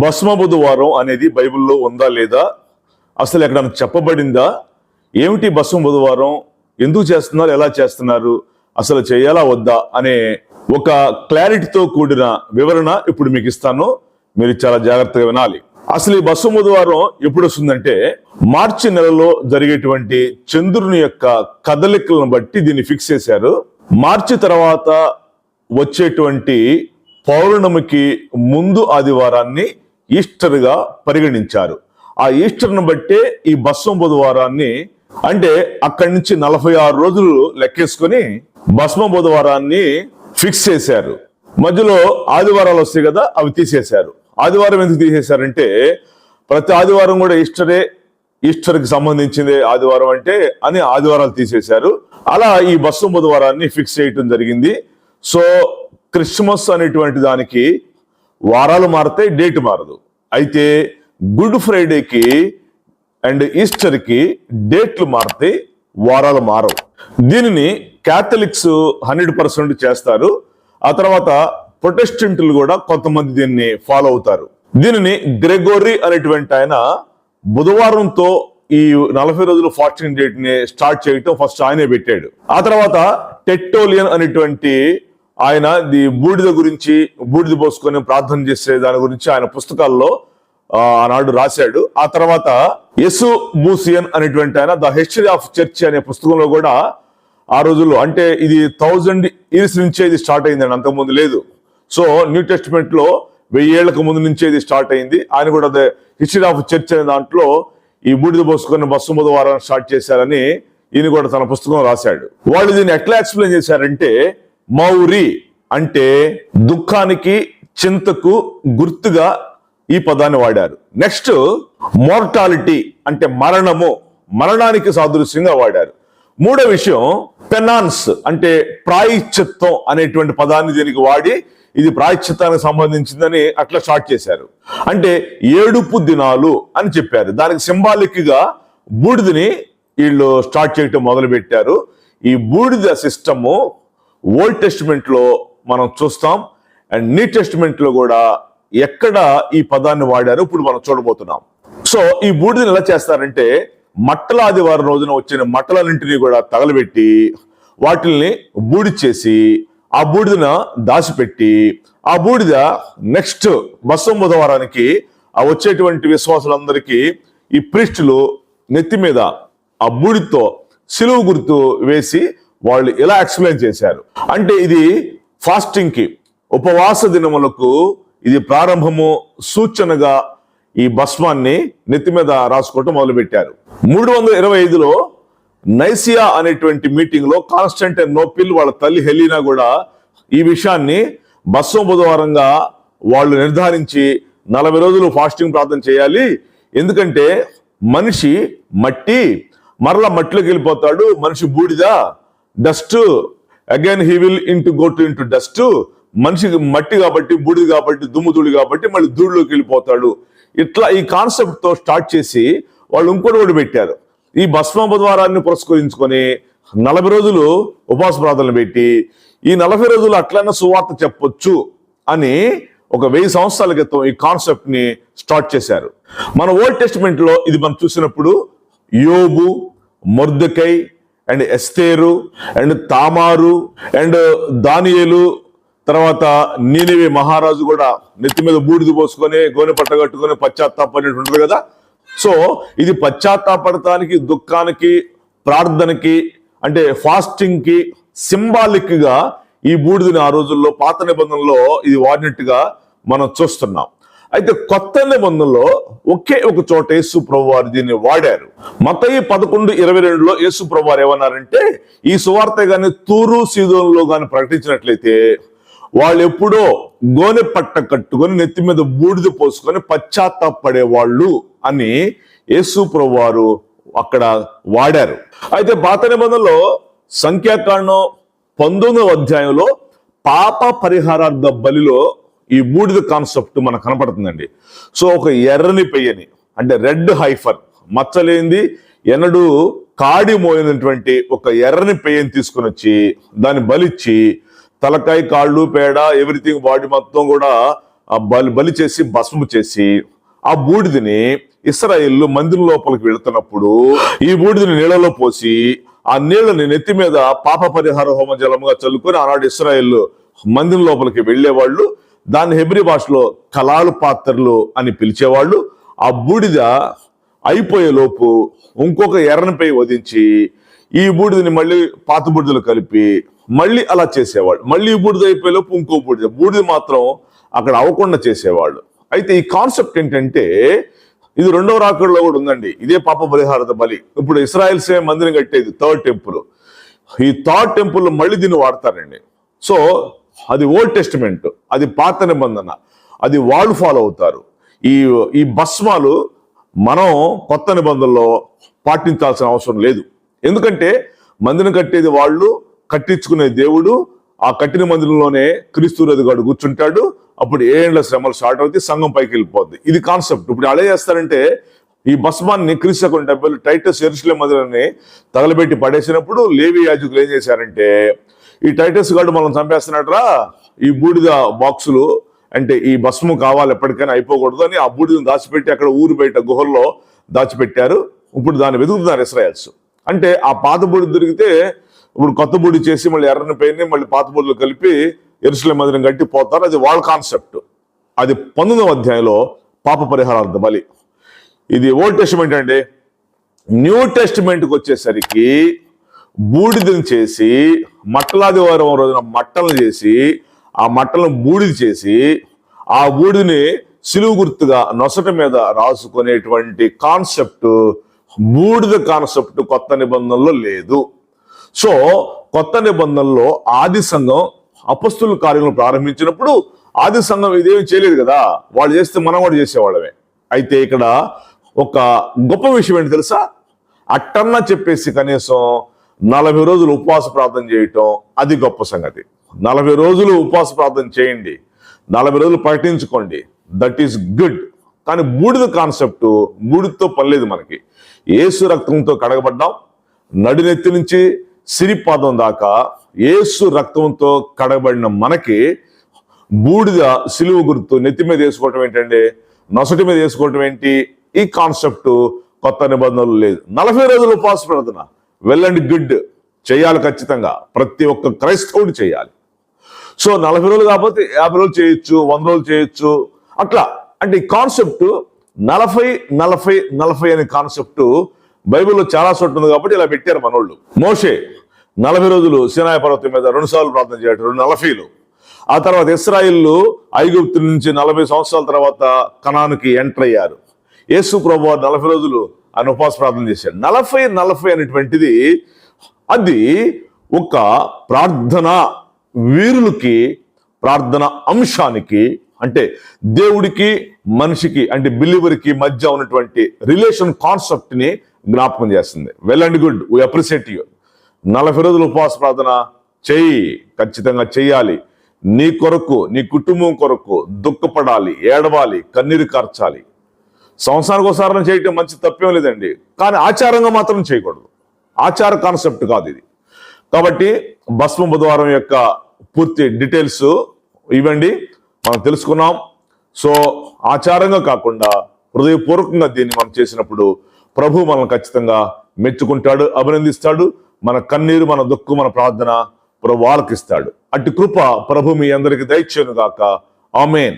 భస్మ బుధవారం అనేది బైబిల్లో ఉందా లేదా? అసలు ఎక్కడ చెప్పబడిందా? ఏమిటి భస్మ బుధవారం? ఎందుకు చేస్తున్నారు? ఎలా చేస్తున్నారు? అసలు చేయాలా వద్దా? అనే ఒక క్లారిటీతో కూడిన వివరణ ఇప్పుడు మీకు ఇస్తాను. మీరు చాలా జాగ్రత్తగా వినాలి. అసలు ఈ భస్మ బుధవారం ఎప్పుడు వస్తుందంటే మార్చి నెలలో జరిగేటువంటి చంద్రుని యొక్క కదలికలను బట్టి దీన్ని ఫిక్స్ చేశారు. మార్చి తర్వాత వచ్చేటువంటి పౌర్ణమికి ముందు ఆదివారాన్ని ఈస్టర్గా పరిగణించారు. ఆ ఈస్టర్ను బట్టే ఈ బస్వం బుధవారాన్ని అంటే అక్కడి నుంచి నలభై ఆరు రోజులు లెక్కేసుకొని భస్మ బుధవారాన్ని ఫిక్స్ చేశారు. మధ్యలో ఆదివారాలు వస్తాయి కదా అవి తీసేశారు. ఆదివారం ఎందుకు తీసేశారంటే ప్రతి ఆదివారం కూడా ఈస్టరే ఈస్టర్కి సంబంధించింది ఆదివారం అంటే అని ఆదివారాలు తీసేశారు. అలా ఈ బస్సు బుధవారాన్ని ఫిక్స్ చేయటం జరిగింది. సో క్రిస్మస్ అనేటువంటి దానికి వారాలు మారితే డేట్ మారదు. అయితే గుడ్ ఫ్రైడేకి అండ్ ఈస్టర్కి డేట్లు మారితే వారాలు మారవు. దీనిని క్యాథలిక్స్ హండ్రెడ్ పర్సెంట్ చేస్తారు. ఆ తర్వాత ప్రొటెస్టెంట్లు కూడా కొంతమంది దీన్ని ఫాలో అవుతారు. దీనిని గ్రెగోరీ అనేటువంటి ఆయన బుధవారంతో ఈ నలభై రోజులు ఫాస్టింగ్ డేట్ని స్టార్ట్ చేయటం ఫస్ట్ ఆయనే పెట్టాడు. ఆ తర్వాత టెట్టోలియన్ అనేటువంటి ఆయన ది బూడిద గురించి బూడిద పోసుకొని ప్రార్థన చేసే దాని గురించి ఆయన పుస్తకాల్లో ఆనాడు రాశాడు. ఆ తర్వాత యసు బూసియన్ అనేటువంటి ఆయన ద హిస్టరీ ఆఫ్ చర్చ్ అనే పుస్తకంలో కూడా ఆ రోజుల్లో అంటే ఇది థౌజండ్ ఇయర్స్ నుంచే ఇది స్టార్ట్ అయిందండి అంతకుముందు లేదు. సో న్యూ టెస్ట్మెంట్లో వెయ్యేళ్ళకు ముందు నుంచే ఇది స్టార్ట్ అయింది. ఆయన కూడా ద హిస్టరీ ఆఫ్ చర్చ్ అనే దాంట్లో ఈ బూడిద పోసుకొని బస్సు బుధవారం స్టార్ట్ చేశారని ఈయన కూడా తన పుస్తకం రాశాడు. వాళ్ళు దీన్ని ఎట్లా ఎక్స్ప్లెయిన్ చేశారంటే మౌరి అంటే దుఃఖానికి చింతకు గుర్తుగా ఈ పదాన్ని వాడారు. నెక్స్ట్ మోర్టాలిటీ అంటే మరణము మరణానికి సాదృశ్యంగా వాడారు. మూడో విషయం పెనాన్స్ అంటే ప్రాయశ్చిత్తం అనేటువంటి పదాన్ని దీనికి వాడి ఇది ప్రాయశ్చిత్తానికి సంబంధించిందని అట్లా స్టార్ట్ చేశారు. అంటే ఏడుపు దినాలు అని చెప్పారు. దానికి సింబాలిక్గా బూడిదని వీళ్ళు స్టార్ట్ చేయటం మొదలు పెట్టారు ఈ బూడిద సిస్టము ఓల్డ్ టెస్ట్మెంట్లో మనం చూస్తాం. అండ్ న్యూ టెస్ట్మెంట్లో కూడా ఎక్కడ ఈ పదాన్ని వాడారో ఇప్పుడు మనం చూడబోతున్నాం. సో ఈ బూడిదని ఎలా చేస్తారంటే మట్టల ఆదివారం రోజున వచ్చిన మట్టలన్నింటినీ కూడా తగలబెట్టి వాటిల్ని బూడిచేసి ఆ బూడిదన దాచిపెట్టి ఆ బూడిద నెక్స్ట్ బస్సం బుధవారానికి ఆ వచ్చేటువంటి విశ్వాసులందరికీ ఈ ప్రిస్టులు నెత్తి మీద ఆ బూడితో సిలువు గుర్తు వేసి వాళ్ళు ఇలా ఎక్స్ప్లెయిన్ చేశారు. అంటే ఇది ఫాస్టింగ్కి ఉపవాస దినములకు ఇది ప్రారంభము సూచనగా ఈ భస్మాన్ని నెత్తి మీద రాసుకోవటం మొదలుపెట్టారు. మూడు వందల ఇరవై ఐదులో నైసియా అనేటువంటి మీటింగ్లో కాన్స్టంటైన్ నోపిల్ వాళ్ళ తల్లి హెలీనా కూడా ఈ విషయాన్ని భస్మ బుధవారంగా వాళ్ళు నిర్ధారించి నలభై రోజులు ఫాస్టింగ్ ప్రార్థన చేయాలి. ఎందుకంటే మనిషి మట్టి మరల మట్టిలోకి వెళ్ళిపోతాడు మనిషి బూడిద. Dust again he will into go to into dust మనిషికి మట్టి కాబట్టి బూడిది కాబట్టి దుమ్ము దుడి కాబట్టి మళ్ళీ ధూళిలోకి వెళ్ళిపోతాడు. ఇట్లా ఈ కాన్సెప్ట్తో స్టార్ట్ చేసి వాళ్ళు ఇంకోటి కూడా పెట్టారు. ఈ భస్మాపద్వారాన్ని పురస్కరించుకొని నలభై రోజులు ఉపాస ప్రార్థనలు పెట్టి ఈ నలభై రోజులు అట్లనే సువార్త చెప్పొచ్చు అని ఒక వెయ్యి సంవత్సరాల క్రితం ఈ కాన్సెప్ట్ని స్టార్ట్ చేశారు. మన ఓల్డ్ టెస్ట్మెంట్లో ఇది మనం చూసినప్పుడు యోబు Mordecai and Esther and Tamar and Daniel తర్వాత నీనివి మహారాజు కూడా నెత్తి మీద బూడిద పోసుకొని గోనె పట్ట కట్టుకొని పశ్చాత్తాపడినట్టు ఉంటుంది కదా. సో ఇది పశ్చాత్తాపడటానికి దుఃఖానికి ప్రార్థనకి అంటే ఫాస్టింగ్కి సింబాలిక్గా ఈ బూడిదని ఆ రోజుల్లో పాత నిబంధనలో ఇది వాడినట్టుగా మనం చూస్తున్నాం. అయితే కొత్త నిబంధనలో ఒకే ఒక చోట యేసు ప్రభువారు దీన్ని వాడారు. మతయి పదకొండు ఇరవై రెండులో యేసు ప్రభువారు ఏమన్నారంటే ఈ సువార్త గాని తూరు సీదోన్లో గాని ప్రకటించినట్లయితే వాళ్ళు ఎప్పుడో గోనె పట్ట కట్టుకొని నెత్తి మీద బూడిద పోసుకొని పశ్చాత్తాపడేవాళ్ళు అని యేసు ప్రభువారు అక్కడ వాడారు. అయితే పాత నిబంధనలో సంఖ్యాకాండం పంతొమ్మిదవ అధ్యాయంలో పాప పరిహారార్థ బలిలో ఈ బూడిద కాన్సెప్ట్ మనకు కనపడుతుందండి. సో ఒక ఎర్రని పెయ్యని అంటే రెడ్ హైఫర్ మచ్చలేంది ఎన్నడూ కాడి మోయినటువంటి ఒక ఎర్రని పెయ్యని తీసుకొని వచ్చి దాన్ని బలిచ్చి తలకాయ కాళ్ళు పేడ ఎవ్రీథింగ్ బాడీ మొత్తం కూడా ఆ బలి బలి చేసి భస్మము చేసి ఆ బూడిదని ఇస్రాయిల్ మందిరం లోపలికి వెళుతున్నప్పుడు ఈ బూడిదని నీళ్ళలో పోసి ఆ నీళ్ళని నెత్తి మీద పాప పరిహార హోమ జలముగా చల్లుకొని ఆనాడు ఇస్రాయిల్ మందిరం లోపలికి వెళ్ళేవాళ్ళు. దాన్ని హెబ్రి భాషలో కళాలు పాత్రలు అని పిలిచేవాళ్ళు. ఆ బూడిద అయిపోయేలోపు ఇంకొక ఎర్రనిపై వధించి ఈ బూడిదని మళ్ళీ పాత బూడిదలు కలిపి మళ్ళీ అలా చేసేవాళ్ళు. మళ్ళీ ఈ బూడిద అయిపోయే లోపు ఇంకో బూడిద. బూడిద మాత్రం అక్కడ అవ్వకుండా చేసేవాళ్ళు. అయితే ఈ కాన్సెప్ట్ ఏంటంటే ఇది రెండవ రాకడలో కూడా ఉందండి. ఇదే పాప బలిహారత బలి. ఇప్పుడు ఇస్రాయల్సే మందిరం కట్టేది థర్డ్ టెంపుల్. ఈ థర్డ్ టెంపుల్ మళ్ళీ దీన్ని వాడతారండి. సో అది ఓల్డ్ టెస్టిమెంట్ అది పాత నిబంధన అది వాళ్ళు ఫాలో అవుతారు. ఈ ఈ భస్మాలు మనం కొత్త నిబంధనలో పాటించాల్సిన అవసరం లేదు. ఎందుకంటే మందిరం కట్టేది వాళ్ళు కట్టించుకునే దేవుడు ఆ కట్టిన మందిరంలోనే క్రీస్తు కూర్చుంటాడు. అప్పుడు ఏళ్ళ శ్రమలు స్టార్ట్ అవుతాయి సంఘం పైకి వెళ్ళిపోద్ది. ఇది కాన్సెప్ట్. ఇప్పుడు అలా చేస్తారంటే ఈ భస్మాన్ని క్రీస్తు డెబ్బై టైటస్ ఎరుసలే మందిరాన్ని తగలబెట్టి పడేసినప్పుడు లేవి యాజకులు ఏం చేశారంటే ఈ టైటస్ గాడు మనం చంపేస్తున్నట్రా ఈ బూడిద బాక్సులు అంటే ఈ భస్మం కావాలి ఎప్పటికైనా అయిపోకూడదు అని ఆ బూడిదని దాచిపెట్టి అక్కడ ఊరు బయట గుహల్లో దాచిపెట్టారు. ఇప్పుడు దాన్ని వెతుకుతున్నారు ఇస్రాయల్స్. అంటే ఆ పాత బూడి దొరికితే ఇప్పుడు కొత్త బూడి చేసి మళ్ళీ ఎర్రని పైన మళ్ళీ పాత బూడిలో కలిపి ఎరుసల మందిరం కట్టి పోతారు అది వాళ్ళ కాన్సెప్ట్. అది పంతొమ్మిదవ అధ్యాయంలో పాప పరిహారార్థ బలి. ఇది ఓల్డ్ టెస్ట్మెంట్ అండి. న్యూ టెస్ట్మెంట్కి వచ్చేసరికి బూడిదని చేసి మట్టలాదివారం రోజున మట్టలను చేసి ఆ మట్టలను బూడిద చేసి ఆ బూడిని సిలువు గుర్తుగా నొసట మీద రాసుకునేటువంటి కాన్సెప్ట్ బూడిద కాన్సెప్ట్ కొత్త నిబంధనలో లేదు. సో కొత్త నిబంధనలో ఆది సంఘం అపస్తుల కార్యములు ప్రారంభించినప్పుడు ఆది సంఘం ఇదేమి చేయలేదు కదా. వాళ్ళు చేస్తే మనం కూడా చేసేవాళ్ళమే. అయితే ఇక్కడ ఒక గొప్ప విషయం ఏంటి తెలుసా? అట్టన్నా చెప్పేసి కనీసం నలభై రోజులు ఉపవాస ప్రార్థన చేయటం అది గొప్ప సంగతి. నలభై రోజులు ఉపవాస ప్రార్థన చేయండి. నలభై రోజులు ప్రకటించుకోండి. దట్ ఈస్ గుడ్ కానీ బూడిద కాన్సెప్ట్ బూడిదతో పనిలేదు మనకి. ఏసు రక్తంతో కడగబడ్డాం. నడినెత్తి నుంచి సిరిపాదం దాకా ఏసు రక్తంతో కడగబడిన మనకి బూడిద సిలువ గుర్తు నెత్తి మీద వేసుకోవటం ఏంటంటే నొసటి మీద వేసుకోవటం ఏంటి? ఈ కాన్సెప్ట్ కొత్త నిబంధనలు లేదు. నలభై రోజులు ఉపవాస ప్రార్థన. వెల్ అండ్ గుడ్ చేయాలి ఖచ్చితంగా. ప్రతి ఒక్క క్రైస్తవుడు చేయాలి. సో నలభై రోజులు కాకపోతే యాభై రోజులు చేయొచ్చు వంద రోజులు చేయొచ్చు. అట్లా అంటే ఈ కాన్సెప్ట్ నలభై నలభై నలభై అనే కాన్సెప్ట్ బైబిల్లో చాలా చోట్ల ఉంది కాబట్టి ఇలా పెట్టారు మనోళ్ళు. మోషే నలభై రోజులు సినాయ పర్వతం మీద రెండు సార్లు ప్రార్థన చేయటం రెండు నలభైలు ఆ తర్వాత ఇస్రాయిల్లు ఐగుప్తు నుంచి నలభై సంవత్సరాల తర్వాత కణానికి ఎంటర్ అయ్యారు. యేసు ప్రభు నలభై రోజులు అని ఉపవాస ప్రార్థన చేశాడు. నలభై నలభై అనేటువంటిది అది ఒక ప్రార్థన వీరులకి ప్రార్థన అంశానికి అంటే దేవుడికి మనిషికి అంటే బిలీవర్కి మధ్య ఉన్నటువంటి రిలేషన్ కాన్సెప్ట్ని జ్ఞాపకం చేస్తుంది. Well and good we appreciate you నలభై రోజులు ఉపవాస ప్రార్థన చెయ్యి ఖచ్చితంగా చెయ్యాలి నీ కొరకు నీ కుటుంబం కొరకు దుఃఖపడాలి ఏడవాలి కన్నీరు కార్చాలి. సంవత్సరానికి ఒకసారి చేయటం మంచి తప్పేం లేదండి. కానీ ఆచారంగా మాత్రం చేయకూడదు. ఆచార కాన్సెప్ట్ కాదు ఇది. కాబట్టి భస్మ బుధవారం యొక్క పూర్తి డీటెయిల్స్ ఇవ్వండి. మనం తెలుసుకున్నాం. సో ఆచారంగా కాకుండా హృదయపూర్వకంగా దీన్ని మనం చేసినప్పుడు ప్రభు మనల్ని ఖచ్చితంగా మెచ్చుకుంటాడు అభినందిస్తాడు. మన కన్నీరు మన దుఃఖం మన ప్రార్థన ప్రభు ఆలకిస్తాడు అట్టి కృప ప్రభు మీ అందరికీ దయచేను ఆమెన్.